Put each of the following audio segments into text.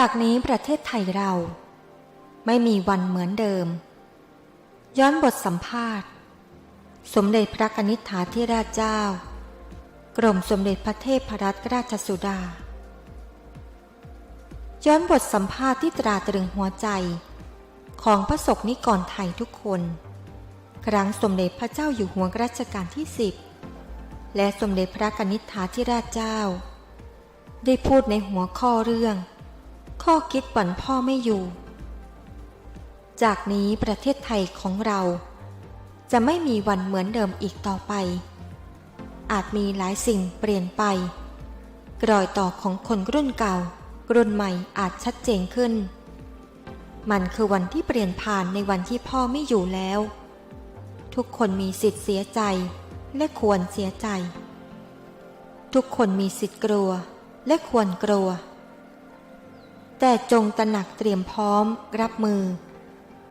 จากนี้ประเทศไทยเรา ไม่มีวันเหมือนเดิม ย้อนบทสัมภาษณ์ สมเด็จพระนิษฐาธิราชเจ้า กรมสมเด็จพระเทพรัตนราชสุดา ย้อนบทสัมภาษณ์ที่ตราตรึงหัวใจของพระสกนิกรไทยทุกคน ครั้งสมเด็จพระเจ้าอยู่หัวรัชกาลที่สิบและสมเด็จพระนิษฐาธิราชเจ้า ได้พูดในหัวข้อเรื่อง ข้อคิดวันพ่อไม่อยู่ จากนี้ประเทศไทยของเรา จะไม่มีวันเหมือนเดิมอีกต่อไป อาจมีหลายสิ่งเปลี่ยนไป รอยต่อของคนรุ่นเก่า รุ่นใหม่อาจชัดเจนขึ้น มันคือวันที่เปลี่ยนผ่านในวันที่พ่อไม่อยู่แล้ว ทุกคนมีสิทธิ์เสียใจและควรเสียใจ ทุกคนมีสิทธิ์กลัวและควรกลัว แต่จงตระหนักเตรียมพร้อมรับมือ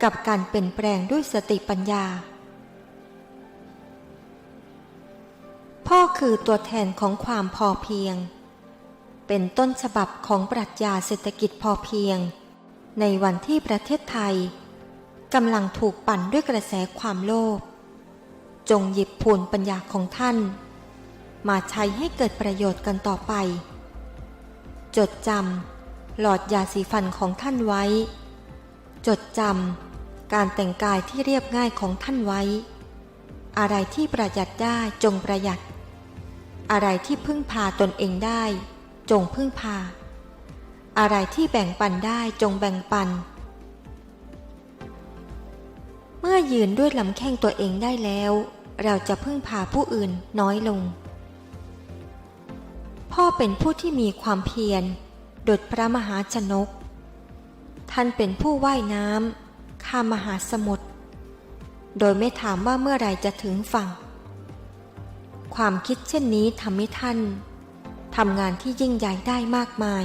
กับการเปลี่ยนแปลงด้วยสติปัญญา พ่อคือตัวแทนของความพอเพียง เป็นต้นฉบับของปรัชญาเศรษฐกิจพอเพียง ในวันที่ประเทศไทยกำลังถูกปั่นด้วยกระแสความโลภจงหยิบพูนปัญญาของท่าน มาใช้ให้เกิดประโยชน์กันต่อไป จดจำ หลอดยาสีฟันของท่านไว้ จดจำการแต่งกายที่เรียบง่ายของท่านไว้ อะไรที่ประหยัดได้จงประหยัด อะไรที่พึ่งพาตนเองได้ จงพึ่งพา อะไรที่แบ่งปันได้จงแบ่งปัน เมื่อยืนด้วยลำแข้งตัวเองได้แล้ว เราจะพึ่งพาผู้อื่นน้อยลง พ่อเป็นผู้ที่มีความเพียร ดุจพระมหาชนก ท่านเป็นผู้ว่ายน้ำข้ามมหาสมุทร โดยไม่ถามว่าเมื่อไรจะถึงฝั่ง ความคิดเช่นนี้ทำให้ท่านทำงานที่ยิ่งใหญ่ได้มากมาย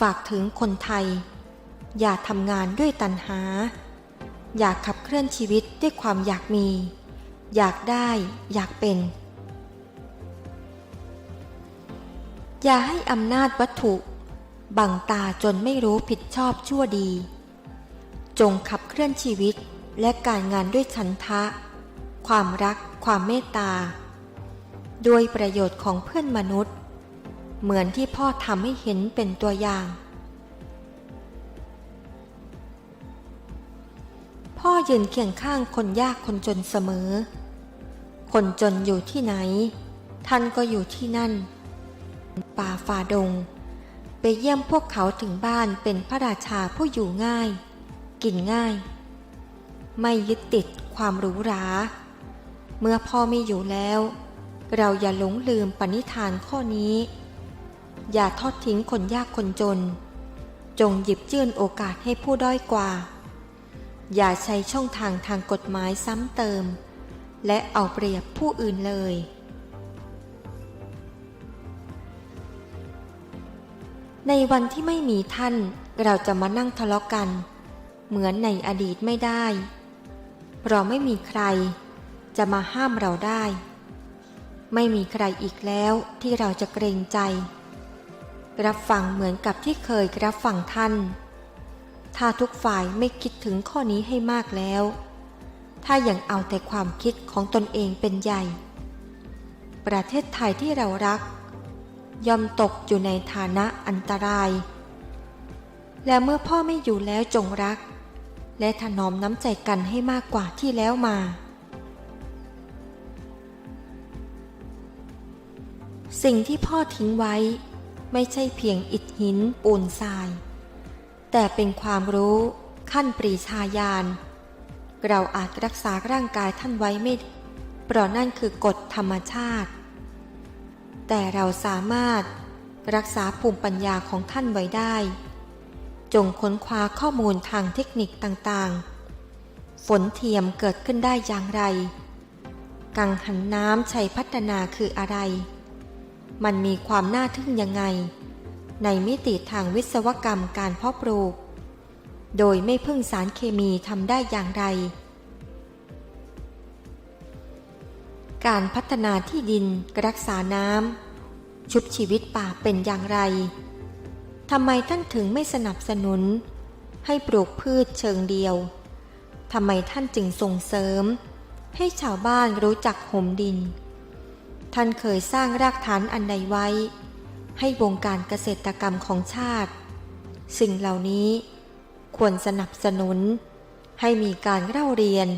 ฝากถึงคนไทย อย่าทำงานด้วยตัณหา อยากขับเคลื่อนชีวิตด้วยความอยากมี อยากได้ อยากเป็น อย่าให้อำนาจวัตถุ บังตาจนไม่รู้ผิดชอบชั่วดี จงขับเคลื่อนชีวิตและการงานด้วยฉันทะ ความรัก ความเมตตา ด้วยประโยชน์ของเพื่อนมนุษย์ เหมือนที่พ่อทำให้เห็นเป็นตัวอย่าง พ่อยืนเคียงข้างคนยากคนจนเสมอ คนจนอยู่ที่ไหน ท่านก็อยู่ที่นั่น ป่าฝ่าดง ไปเยี่ยมพวกเขาถึงบ้านเป็นพระราชาผู้อยู่ง่าย กินง่าย ไม่ยึดติดความหรูหรา เมื่อพ่อไม่อยู่แล้ว เราอย่าหลงลืมปณิธานข้อนี้ อย่าทอดทิ้งคนยากคนจน จงหยิบยื่นโอกาสให้ผู้ด้อยกว่า อย่าใช้ช่องทางทางกฎหมายซ้ำเติม และเอาเปรียบผู้อื่นเลย ในวันที่ไม่มีท่านเราจะมานั่งทะเลาะกัน เหมือนในอดีตไม่ได้ เพราะไม่มีใครจะมาห้ามเราได้ ไม่มีใครอีกแล้วที่เราจะเกรงใจ รับฟังเหมือนกับที่เคยรับฟังท่าน ถ้าทุกฝ่ายไม่คิดถึงข้อนี้ให้มากแล้ว ถ้ายังเอาแต่ความคิดของตนเองเป็นใหญ่ ประเทศไทยที่เรารัก ย่อมตกอยู่ในฐานะอันตราย และเมื่อพ่อไม่อยู่แล้วจงรัก และถนอมน้ำใจกันให้มากกว่าที่แล้วมา สิ่งที่พ่อทิ้งไว้ ไม่ใช่เพียงอิฐหินปูนทราย แต่เป็นความรู้ขั้นปรีชาญาณเราอาจรักษาร่างกายท่านไว้ไม่เพราะนั่นคือกฎธรรมชาติ แต่เราสามารถรักษาภูมิปัญญาของท่านไว้ได้ จงค้นคว้าข้อมูลทางเทคนิคต่างๆ ฝนเทียมเกิดขึ้นได้อย่างไร กังหันน้ำชัยพัฒนาคืออะไร มันมีความน่าทึ่งยังไง ในมิติทางวิศวกรรมการเพาะปลูก โดยไม่พึ่งสารเคมีทำได้อย่างไร การพัฒนาที่ดินรักษาน้ำ ชุบชีวิตป่าเป็นอย่างไรทำไมท่านถึงไม่สนับสนุน ให้ปลูกพืชเชิงเดียวทำไมท่านจึงส่งเสริม ให้ชาวบ้านรู้จักห่มดิน ท่านเคยสร้างรากฐานอันใดไว้ ให้วงการเกษตรกรรมของชาติ สิ่งเหล่านี้ควรสนับสนุน ให้มีการเล่าเรียน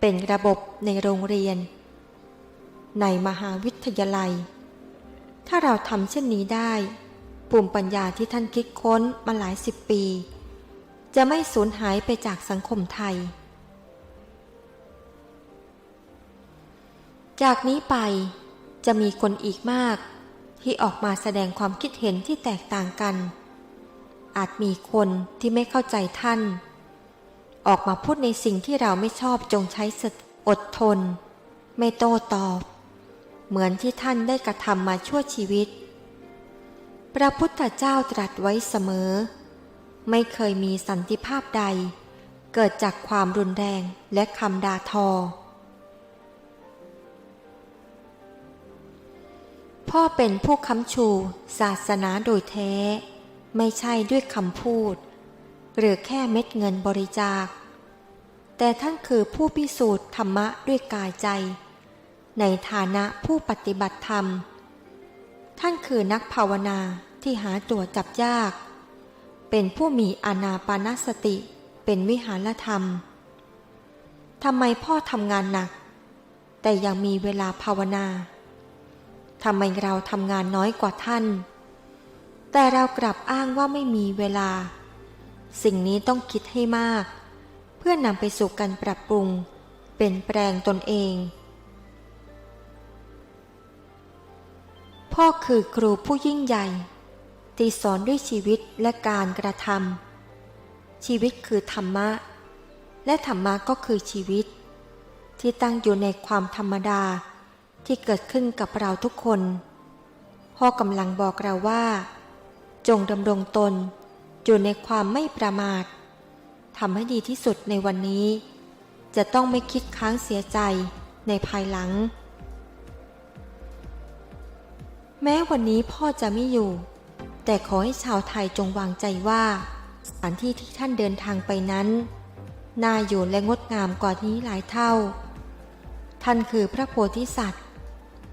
เป็นระบบในโรงเรียน ในมหาวิทยาลัย ถ้าเราทำเช่นนี้ได้ภูมิปัญญาที่ท่านคิดค้นมาหลายสิบปี จะไม่สูญหายไปจากสังคมไทย จากนี้ไปจะมีคนอีกมาก ที่ออกมาแสดงความคิดเห็นที่แตกต่างกัน อาจมีคนที่ไม่เข้าใจท่าน ออกมาพูดในสิ่งที่เราไม่ชอบจงใช้สติอดทน ไม่โต้ตอบ เหมือนที่ท่านได้กระทำมาชั่วชีวิต พระพุทธเจ้าตรัสไว้เสมอ ไม่เคยมีสันติภาพใด เกิดจากความรุนแรงและคำด่าทอ พ่อเป็นผู้ค้ำชูศาสนาโดยแท้ ไม่ใช่ด้วยคำพูด หรือแค่เม็ดเงินบริจาค แต่ท่านคือผู้พิสูจน์ธรรมะด้วยกายใจ ในฐานะผู้ปฏิบัติธรรม ท่านคือนักภาวนาที่หาตัวจับยาก เป็นผู้มีอนาปานสติเป็นวิหารธรรม ทำไมพ่อทำงานหนัก แต่ยังมีเวลาภาวนา ทำไมเราทำงานน้อยกว่าท่าน แต่เรากลับอ้างว่าไม่มีเวลา สิ่งนี้ต้องคิดให้มาก เพื่อนำไปสู่การปรับปรุง เป็นแปลงตนเอง พ่อคือครูผู้ยิ่งใหญ่ที่สอนด้วยชีวิตและการกระทำชีวิตคือธรรมะ และธรรมะก็คือชีวิต ที่ตั้งอยู่ในความธรรมดาที่เกิดขึ้นกับเราทุกคน พ่อกำลังบอกเราว่า จงดำรงตนอยู่ในความไม่ประมาททำให้ดีที่สุดในวันนี้ จะต้องไม่คิดค้างเสียใจในภายหลัง แม้วันนี้พ่อจะไม่อยู่ แต่ขอให้ชาวไทยจงวางใจว่า สถานที่ที่ท่านเดินทางไปนั้น น่าอยู่และงดงามกว่านี้หลายเท่า ท่านคือพระโพธิสัตว์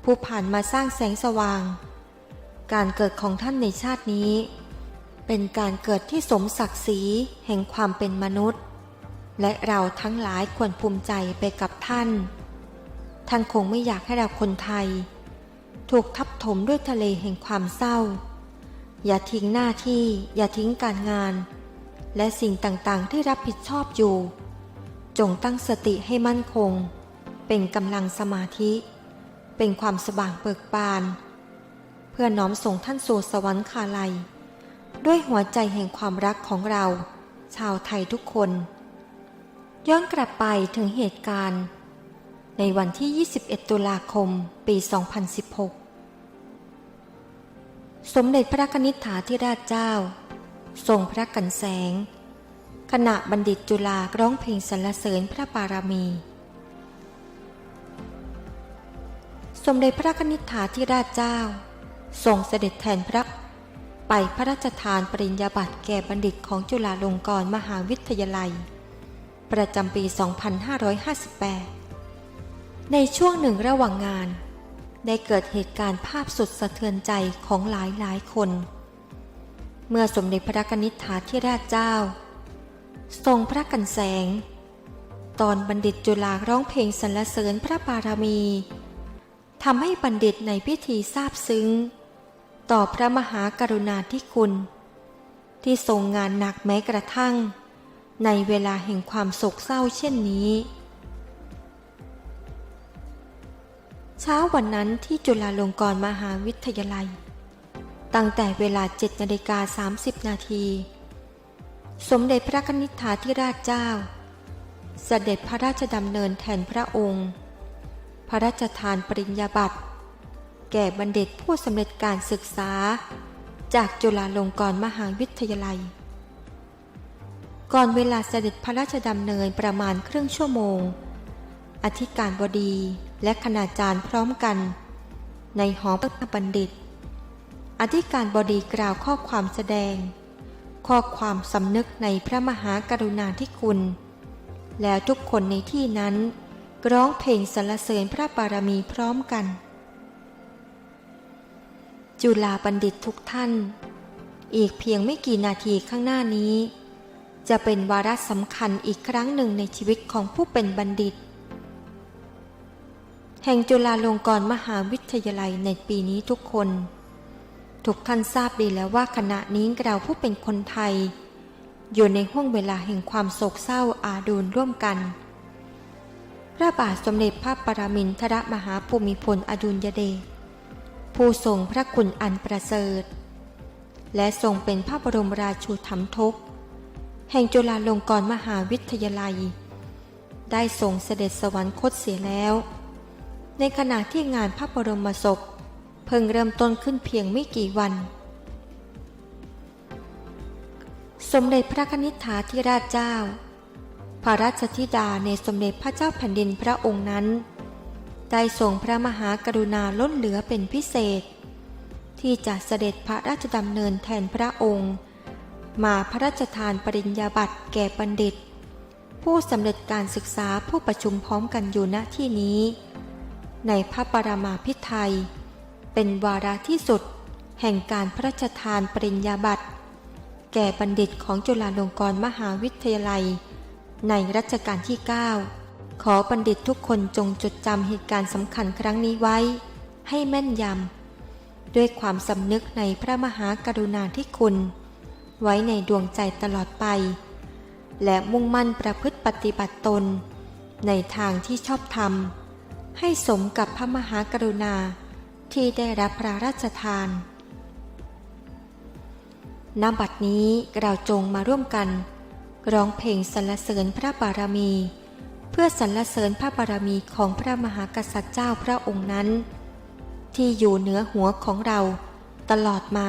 ผู้ผ่านมาสร้างแสงสว่าง การเกิดของท่านในชาตินี้ เป็นการเกิดที่สมศักดิ์ศรีแห่งความเป็นมนุษย์ และเราทั้งหลายควรภูมิใจไปกับท่าน ท่านคงไม่อยากให้เราคนไทย ถูกทับถมด้วยทะเลแห่งความเศร้า อย่าทิ้งหน้าที่ อย่าทิ้งการงาน และสิ่งต่างๆที่รับผิดชอบอยู่ จงตั้งสติให้มั่นคง เป็นกำลังสมาธิ เป็นความสว่างเบิกบาน เพื่อน้อมส่งท่านสู่สวรรคาลัย ด้วยหัวใจแห่งความรักของเรา ชาวไทยทุกคน ย้อนกลับไปถึงเหตุการณ์ ในวันที่ 21 ตุลาคม ปี 2016 สมเด็จพระนิษฐาธิราชเจ้า ทรงพระกันแสง ขณะบัณฑิตจุฬาร้องเพลงสรรเสริญพระบารมี สมเด็จพระนิษฐาธิราชเจ้า ทรงเสด็จแทนพระไปพระราชทานปริญญาบัตรแก่บัณฑิตของจุฬาลงกรณ์มหาวิทยาลัย ประจำปี 2558 ในช่วงหนึ่งระหว่างงาน ได้เกิดเหตุการณ์ภาพสุดสะเทือนใจของหลายหลายคน เมื่อสมเด็จพระนิษฐาธิราชเจ้า ทรงพระกันแสง ตอนบัณฑิตจุฬาร้องเพลงสรรเสริญพระบารมีทำให้บัณฑิตในพิธีซาบซึ้ง ต่อพระมหากรุณาธิคุณ ที่ทรงงานหนักแม้กระทั่ง ในเวลาแห่งความโศกเศร้าเช่นนี้ เช้าวันนั้นที่จุฬาลงกรณ์มหาวิทยาลัย ตั้งแต่เวลา7นาฬิกา30 นาที สมเด็จพระนิษฐาธิราชเจ้า เสด็จพระราชดำเนินแทนพระองค์ พระราชทานปริญญาบัตร แก่บัณฑิตผู้สำเร็จการศึกษา จากจุฬาลงกรณ์มหาวิทยาลัย ก่อนเวลาเสด็จพระราชดำเนินประมาณครึ่งชั่วโมง อธิการบดี และคณาจารย์พร้อมกัน ในหอประบัณฑิต อธิการบดีกล่าวข้อความแสดง ข้อความสำนึกในพระมหากรุณาธิคุณ แล้วทุกคนในที่นั้นร้องเพลงสรรเสริญพระบารมีพร้อมกัน จุฬาบัณฑิตทุกท่าน อีกเพียงไม่กี่นาทีข้างหน้านี้ จะเป็นวาระสำคัญอีกครั้งหนึ่งในชีวิตของผู้เป็นบัณฑิต แห่งจุฬาลงกรณ์มหาวิทยาลัยในปีนี้ทุกคน ทุกท่านทราบดีแล้วว่าขณะนี้เราผู้เป็นคนไทย อยู่ในห่วงเวลาแห่งความโศกเศร้าอาดูลร่วมกัน พระบาทสมเด็จพระปรมินทรมหาภูมิพลอดุลยเดชผู้ทรงพระคุณอันประเสริฐ และทรงเป็นพระบรมราชูธรรมทก แห่งจุฬาลงกรณ์มหาวิทยาลัย ได้ทรงเสด็จสวรรคตเสียแล้ว ในขณะที่งานพระบรมศพ เพิ่งเริ่มต้นขึ้นเพียงไม่กี่วัน สมเด็จพระนิษฐาธิราชเจ้า พระราชธิดาในสมเด็จพระเจ้าแผ่นดินพระองค์นั้น ได้ทรงพระมหากรุณาล้นเหลือเป็นพิเศษ ที่จะเสด็จพระราชดำเนินแทนพระองค์ มาพระราชทานปริญญาบัตรแก่บัณฑิต ผู้สำเร็จการศึกษาผู้ประชุมพร้อมกันอยู่ณที่นี้ ในพระปรมาภิไธยเป็นวาระที่สุด แห่งการพระราชทานปริญญาบัตรแก่บัณฑิตของจุฬาลงกรณ์มหาวิทยาลัย ในรัชกาลที่ 9 ขอบัณฑิตทุกคนจงจดจำเหตุการณ์สำคัญครั้งนี้ไว้ ให้แม่นยำ ด้วยความสำนึกในพระมหากรุณาธิคุณ ไว้ในดวงใจตลอดไป และมุ่งมั่นประพฤติปฏิบัติตน ในทางที่ชอบธรรม ให้สมกับพระมหากรุณาที่ได้รับพระราชทานณบัดนี้เราจงมาร่วมกัน ร้องเพลงสรรเสริญพระบารมี เพื่อสรรเสริญพระบารมีของพระมหากษัตริย์เจ้าพระองค์นั้น ที่อยู่เหนือหัวของเราตลอดมา